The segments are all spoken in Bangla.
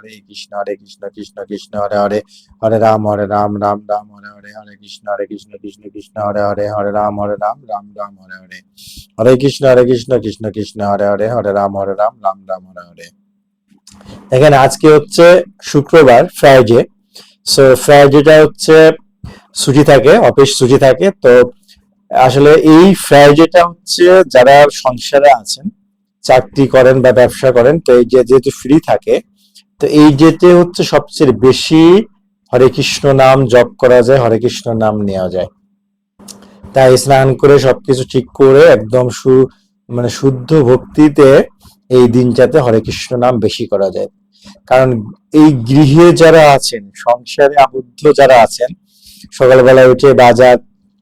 হরে কৃষ্ণ হরে কৃষ্ণ কৃষ্ণ কৃষ্ণ, হরে হরে হরে রাম হরে রাম রাম রাম, হরে হরে হরে কৃষ্ণ হরে কৃষ্ণ কৃষ্ণ কৃষ্ণ, হরে হরে হরে রাম হরে রাম রাম রাম, হরে হরে হরে কৃষ্ণ হরে কৃষ্ণ কৃষ্ণ কৃষ্ণ, হরে হরে হরে রাম হরে রাম রাম রাম, হরে হরে। দেখেন আজকে হচ্ছে শুক্রবার ফ্রাইডে সো ফ্রাইডেটা হচ্ছে ছুটি থাকে, অফিস ছুটি থাকে, তো আসলে এই ফ্রাইডেটা হচ্ছে যারা সংসারে আছেন, চাকরি করেন বা ব্যবসা করেন, তো যেহেতু ফ্রি থাকে তো এই ডেটে হচ্ছে সবচেয়ে বেশি হরে কৃষ্ণ নাম জপ করা যায়, হরে কৃষ্ণ নাম নেওয়া যায়। তাই স্নান করে সবকিছু ঠিক করে একদম সু মানে শুদ্ধ ভক্তিতে এই দিনটাতে হরে কৃষ্ণ নাম বেশি করা যায়। কারণ এই গৃহে যারা আছেন, সংসারে আবদ্ধ যারা আছেন সকালবেলা উঠে বাজার,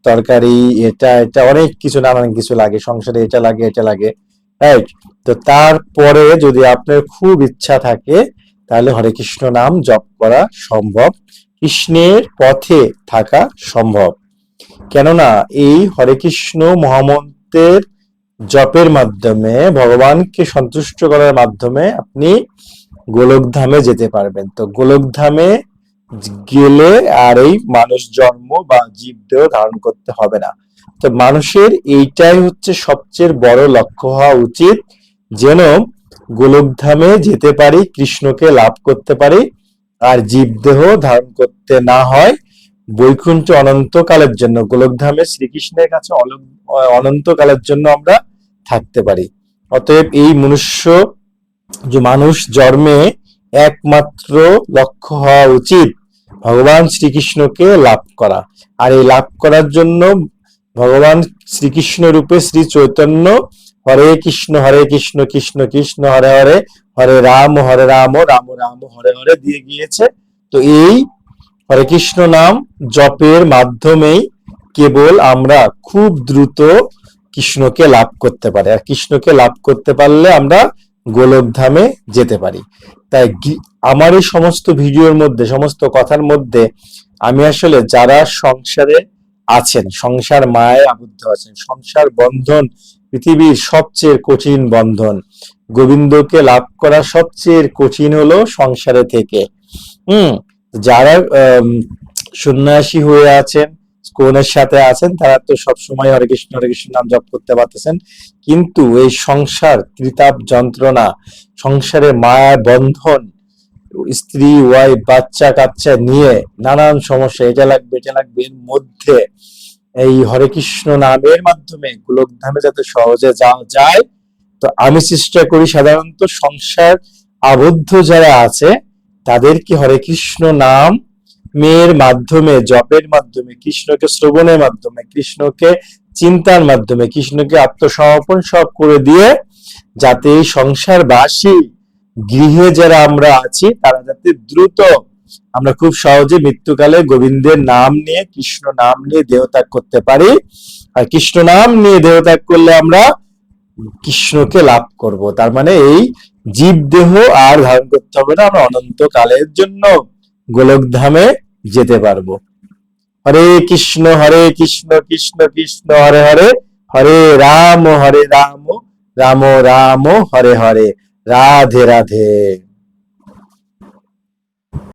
তরকারি, এটা এটা, অনেক কিছু নানান কিছু লাগে, সংসারে এটা লাগে এটা লাগে রাইট তো তারপরে যদি আপনার খুব ইচ্ছা থাকে তাহলে হরে কৃষ্ণ নাম জপ করা সম্ভব, কৃষ্ণের পথে থাকা সম্ভব। কেননা এই হরে কৃষ্ণ মহামন্ত্রের জপের মাধ্যমে, ভগবানকে সন্তুষ্ট করার মাধ্যমে আপনি গোলকধামে যেতে পারবেন। তো গোলকধামে গেলে আর এই মানুষ জন্ম বা জীবদেহ ধারণ করতে হবে না। তো মানুষের এইটাই হচ্ছে সবচেয়ে বড় লক্ষ্য হওয়া উচিত, যেন গোলকধামে যেতে পারি, কৃষ্ণকে লাভ করতে পারি, আর জীবদেহ ধারণ করতে না হয়, বৈকুণ্ঠ অনন্তকালের জন্য, গোলকধামে শ্রীকৃষ্ণের কাছে অনন্তকালের জন্য আমরা থাকতে পারি। অতএব এই মনুষ্য, যে মানুষ জন্মে একমাত্র লক্ষ্য হওয়া উচিত, ভগবান শ্রীকৃষ্ণকে লাভ করা। আর এই লাভ করার জন্য ভগবান শ্রীকৃষ্ণ রূপে শ্রী চৈতন্য হরে কৃষ্ণ হরে কৃষ্ণ কৃষ্ণ কৃষ্ণ, হরে হরে হরে রাম হরে রাম রাম রাম, হরে হরে দিয়ে গিয়েছে। তো এই হরে কৃষ্ণ নাম জপের মাধ্যমেই কেবল আমরা খুব দ্রুত কৃষ্ণকে লাভ করতে পারি। আর কৃষ্ণকে লাভ করতে পারলে আমরা গোলকধামে যেতে পারি। তাই আমার এই সমস্ত ভিডিওর মধ্যে, সমস্ত কথার মধ্যে আমি আসলে যারা সংসারে আছেন, সংসার মায়ে আবদ্ধ আছেন, সংসার বন্ধন পৃথিবীর সবচেয়ে কঠিন বন্ধন। গোবিন্দকে লাভ করা সবচেয়ে কঠিন হলো সংসারে থেকে। হুম, যারা সন্ন্যাসী হয়ে আছেন কোনের সাথে আছেন, তারা তো সবসময় হরে কৃষ্ণ হরে কৃষ্ণ নাম জপ করতে পারতেছেন। কিন্তু এই সংসার, ত্রিতাপ যন্ত্রণা সংসারে মায়া বন্ধন, স্ত্রী ওয়াই বাচ্চা কাচ্চা নিয়ে নানান সমস্যা, এটা লাগবে এটা লাগবে, এর মধ্যে এই হরে কৃষ্ণ নামের মাধ্যমে গোলকধামে যাতে সহজে যাওয়া যায়, তো আমি চেষ্টা করি সাধারণত সংসার আবদ্ধ যারা আছে, তাদেরকে হরে কৃষ্ণ নাম মেয়ের মাধ্যমে, জপের মাধ্যমে, কৃষ্ণকে শ্রবণের মাধ্যমে, কৃষ্ণকে চিন্তার মাধ্যমে, কৃষ্ণকে আত্মসমর্পণ সব করে দিয়ে যাতে এই সংসারবাসী গৃহে যারা আমরা আছি, তারা যাতে দ্রুত আমরা খুব সহজে মৃত্যুকালে গোবিন্দের নাম নিয়ে, কৃষ্ণ নাম নিয়ে দেহত্যাগ করতে পারি। আর কৃষ্ণ নাম নিয়ে দেহত্যাগ করলে আমরা কৃষ্ণকে লাভ করব। তার মানে এই জীব দেহ আর ধারণ করতে হবে না, আমরা অনন্ত কালের জন্য গোলকধামে যেতে পারব। হরে কৃষ্ণ হরে কৃষ্ণ কৃষ্ণ কৃষ্ণ, হরে হরে হরে রাম হরে রাম রাম রাম, হরে হরে, রাধে রাধে।